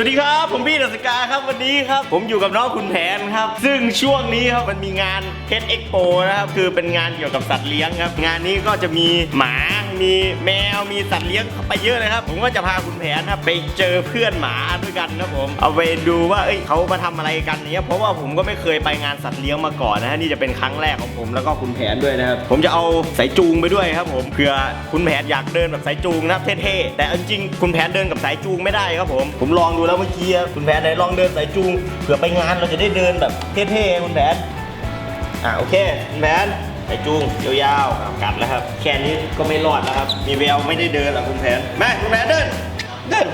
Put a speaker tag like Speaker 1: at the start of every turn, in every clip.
Speaker 1: สวัสดีครับ ผมพี่ดัสกาครับวันนี้ครับ ผมอยู่กับน้องคุณแผนครับ ซึ่งช่วงนี้ครับมันมีงานเพชรเอ็กโปนะครับ คือเป็นงานเกี่ยวกับสัตว์เลี้ยงครับ งานนี้ก็จะมีหมา มีแมวมีสัตว์เลี้ยงเข้าไปเยอะเลยครับ ผมก็จะพาคุณแผนครับไปเจอเพื่อนหมาด้วยกันครับผมเอาไปดูว่าเอ้ยเขามาทำอะไรกันเนี่ยเพราะว่าผมก็ไม่เคยไปงานสัตว์เลี้ยงมาก่อนนะฮะนี่จะเป็นครั้งแรกของผมแล้วก็คุณแผนด้วยนะครับผมจะเอาสายจูงไปด้วยครับผมเผื่อคุณแผนอยากเดินแบบสายจูงนะเท่ๆแต่เอาจริงๆคุณแผนเดินกับสายจูงไม่ได้ครับผมผมลองดูแล้วเมื่อกี้คุณแผนไหนลองเดินสายจูงเผื่อไปงานเราจะได้เดินแบบเท่ๆคุณแผนอะโอเคคุณแผน สายจูงยาวๆอะกัดแล้วครับ แค่นี้ก็ไม่รอดแล้วครับ มีแววไม่ได้เดินหรอกคุณแผนมาคุณแผนเดิน เดิน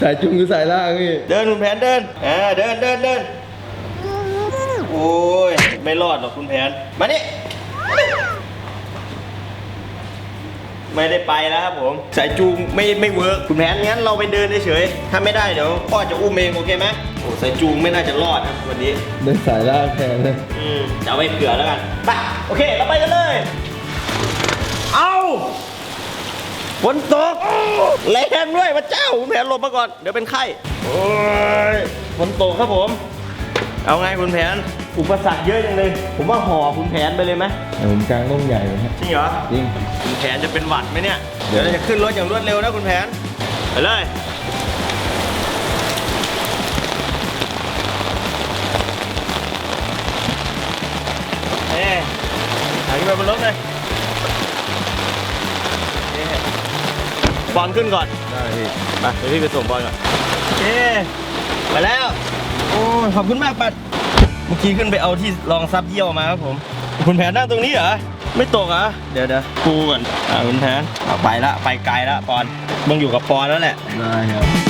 Speaker 2: สายจุงคือสายล่างพี่
Speaker 1: เดินคุณแผนเดินอ่าเดินเดินเดินโอ้ยไม่รอดหรอกคุณแผนมานี่ไม่ได้ไปแล้วครับผม สายจูงไม่ไม่เวิร์กคุณแผนงั้นเราไปเดินเฉยๆถ้าไม่ได้เดี๋ยวพ่อจะอุ้มเองโอเคไหมโอ้สายจูงไม่น่าจะรอดครับวันนี้
Speaker 2: เดินสายล่างแทนเลย
Speaker 1: อืมจะเอาไว้เผื่อแล้วกันไปโอเคเราไปกันเลย เอาฝนตกแรงด้วยพระเจ้าคุณแผนหลบมาก่อน เดี๋ยวเป็นไข้โอ้ยฝนตกครับผม เอาไงคุณแผน อุปสรรคเยอะจังเลย ผมว่าห่อคุณแผนไปเลยไหม
Speaker 2: แต่ผมกลางร่มใหญ่เลยครับ
Speaker 1: จริงเหรอ
Speaker 2: จริง
Speaker 1: คุณแผนจะเป็นหวัดไหมเนี่ย เดี๋ยวเราจะขึ้นรถอย่างรวดเร็วนะคุณแผน ไปเลย ไปบนรถเลยนี่บอลขึ้นก่อน
Speaker 2: ได้พี่
Speaker 1: มาเดี๋ยวพี่ไปส่งบอลก่อนโอเคไปแล้ว โอ้ยขอบคุณมากปัด เมื่อกี้ขึ้นไปเอาที่รองซับเยี่ยวมาครับผม คุณแผนนั่งตรงนี้เหรอ ไม่ตกเหรอ เดี๋ยวเดี๋ยวกูก่อน อ่าคุณแผนเอาไปละ ไปไกลละปอนมึงอยู่กับปอนแล้วแหละ
Speaker 2: ได้ครับ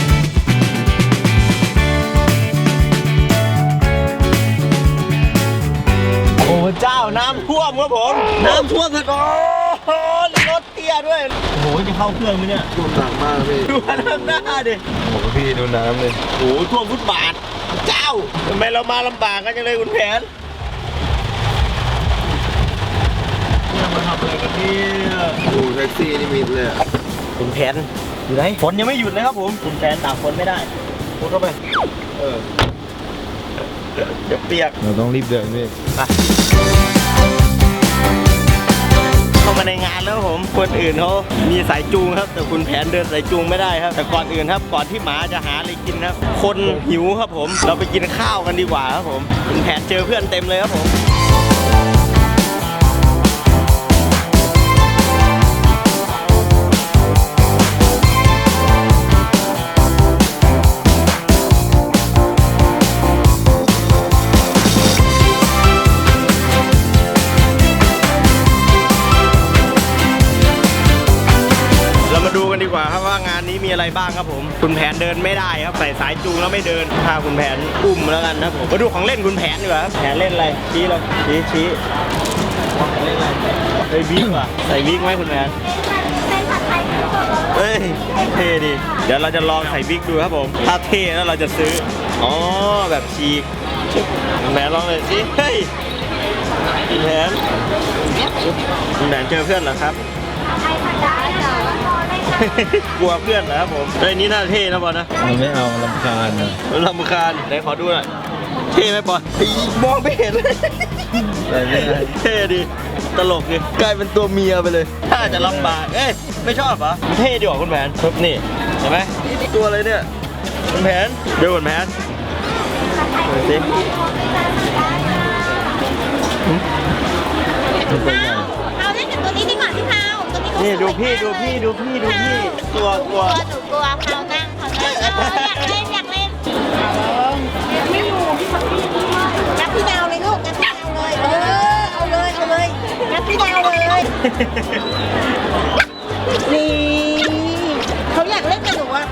Speaker 1: น้ำท่วมครับผม น้ำท่วมสุดโอ้โหรถเตี้ยด้วย โอ้โหจะเข้าเครื่องไหมเนี่ย
Speaker 2: ท่วมหนักมากพี่
Speaker 1: ดูข้างหน้าดิ
Speaker 2: โอ้โหพี่ดูน้ำเลย
Speaker 1: โอ้โหท่วมฟุตบาท เจ้าทำไมเรามาลำบากกันจังเลยคุณแผนเนี่ยมาทำอะไรกันเนี่ย
Speaker 2: ดูแท็กซี่นี่มิดเลยอะ
Speaker 1: คุณแผนอยู่ไหนฝนยังไม่หยุดเลยครับผมคุณแผนตากฝนไม่ได้พูดเข้าไป เออเดี๋ยวเปียก
Speaker 2: เราต้องรีบเดินพี่
Speaker 1: ไป เข้ามาในงานแล้วผมคนอื่นเขามีสายจูงครับ แต่คุณแผนเดินสายจูงไม่ได้ครับ แต่ก่อนอื่นครับก่อนที่หมาจะหาอะไรกินครับ คนหิวครับผม เราไปกินข้าวกันดีกว่าครับผมคุณแผนเจอเพื่อนเต็มเลยครับผม มาดูกันดีกว่าครับว่างานนี้มีอะไรบ้างครับผม คุณแผนเดินไม่ได้ครับใส่สายจูงแล้วไม่เดินพาคุณแผนอุ้มแล้วกันนะผมมาดูของเล่นคุณแผนดีกว่าครับแผนเล่นอะไรชี้เราชี้ชี้เล่นอะไรใส่วิกว่ะใส่วิกไหมคุณแผนเฮ้ยเท่ดี เดี๋ยวเราจะลองใส่วิกดูครับผม ถ้าเท่แล้วเราจะซื้อ อ๋อแบบฉีกแผนลองเลยสิเฮ้ยคุณแผนแผนเจอเพื่อนเหรอครับ กลัวเพื่อนเหรอครับผมเฮ้ยนี่น่าเท่นะบอลนะ
Speaker 2: มันไม่เอาลำคาญนะ
Speaker 1: ลำคาญไหนขอดูหน่อยเท่ไหมบอลเฮ้ยมองไม่เห็นเลย
Speaker 2: ใส่ไม่ได้
Speaker 1: เท่ดี ตลกดิกลายเป็นตัวเมียไปเลยถ้าจะลำบาก เอ้ย ไม่ชอบเหรอ เท่ดีกว่าคุณแผนปึ๊บนี่เห็นไหมตัวอะไรเนี่ยคุณแผนดูคุณแผนดูสิ
Speaker 2: มันเป็น
Speaker 3: นี่ดูพี่
Speaker 1: ดูพี่ดูพี่ดูพี่ตัวตัว
Speaker 3: ตัวหนูกลัวพานั่งพาวนั่งเอออยากเล่นอยากเล่นไม่อยู่งับพี่ดาวเลยลูกงับพี่ดาวเลยเออเอาเลยเอาเลยงับพี่ดาวเลยนี่เขาอยากเล่นกับหนูอะ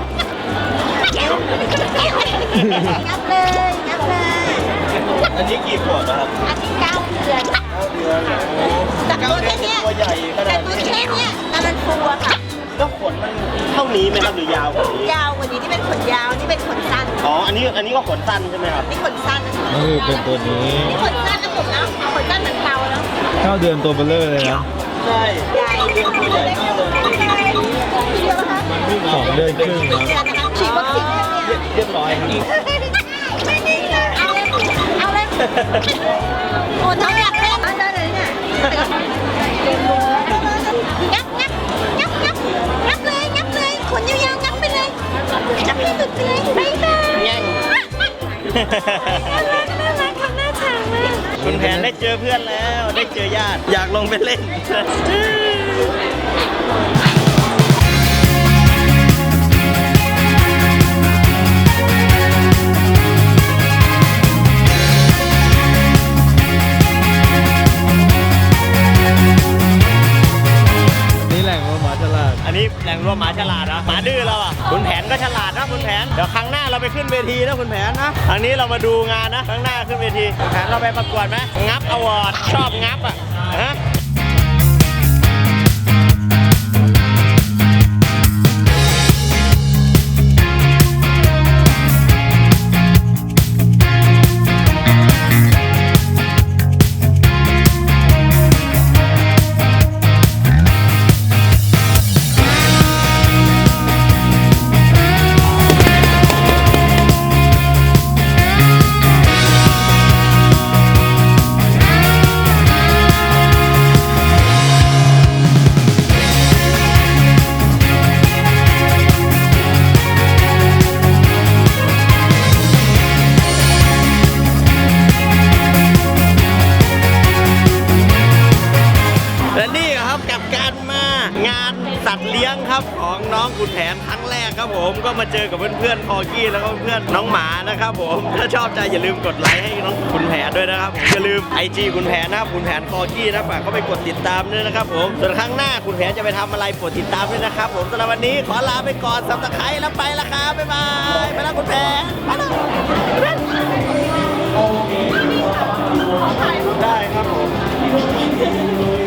Speaker 3: งับเลยงับเลย
Speaker 1: อันนี้กี่ขวบนะครับ
Speaker 3: อันนี้เก้าเดือน
Speaker 1: เดือนเหรอโอ้
Speaker 3: แต่ตัวแค่เนี้ย
Speaker 1: ตัวใหญ่ข
Speaker 3: แต่
Speaker 1: นาด
Speaker 3: ตัว
Speaker 1: นี้
Speaker 3: แค่เนี้ยแต่มันฟูอะค่ะ
Speaker 1: แล้วขนมันเท่านี้ไหมครับหรือยาวกว่านี้
Speaker 3: ยาวกว่านี้นี่เป็นขนยาวนี่เป็นขนสั้น
Speaker 1: อ๋ออันนี้อันนี้ก็ขนสั้นใช่ไหมครับ
Speaker 3: นี่ขนสั้นนะ
Speaker 2: ก็คือเป็นตัวนี้
Speaker 3: นี่ขนสั้นนะผมเนาะขนสั้นเหมือนเทาเนาะ
Speaker 2: เก้าเดือนตัวเบลเลอร์เลยนะ
Speaker 1: ใช่
Speaker 3: ใหญ่
Speaker 1: เดือนตัวใหญ่มากเลย
Speaker 3: เดียวนะคะ
Speaker 2: สองเดือนครึ่งครับ
Speaker 3: ฉีดวัคซีนยังเนี่ย
Speaker 1: เรียบร้อยครับ
Speaker 3: ไม่นิ่งเลยเอาเลยเอาเลยโอ้น้องอยากเล่นเอาเลยเนี่ย งับงับงับงับงับเลยงับเลยขนยาวๆงับไปเลยงับให้สุดไปเลยบ๊ายบาย
Speaker 1: แง่ง
Speaker 3: น่ารักน่ารักทำหน้าฉากมาก
Speaker 1: คุณแผนได้เจอเพื่อนแล้ว ได้เจอญาติ อยากลงไปเล่น
Speaker 2: นี่
Speaker 1: เราอะคุณแผนก็ฉลาดนะคุณแผน เดี๋ยวครั้งหน้าเราไปขึ้นเวทีนะคุณแผนนะครั้งนี้เรามาดูงานนะครั้งหน้าขึ้นเวทีคุณแผนเราไปประกวดไหมงับอวอร์ดชอบงับอะฮะ และนี่ครับกับการมางานสัตว์เลี้ยงครับของน้องขุนแผนครั้งแรกครับผมก็มาเจอกับเพื่อนๆพอกี้แล้วก็เพื่อนน้องหมานะครับผมถ้าชอบใจอย่าลืมกดไลค์ให้น้องขุนแผนด้วยนะครับผมอย่าลืมไอจีขุนแผนนะครับขุนแผนคอกี้นะฝากเขาไปกดติดตามด้วยนะครับผมส่วนครั้งหน้าขุนแผนจะไปทำอะไรโปรดติดตามด้วยนะครับ ผมสำหรับวันนี้ขอลาไปก่อนสับตะไคร้แล้วไปละครับบ๊ายบายไปแล้วขุนแผนไปล้ได้ครับผม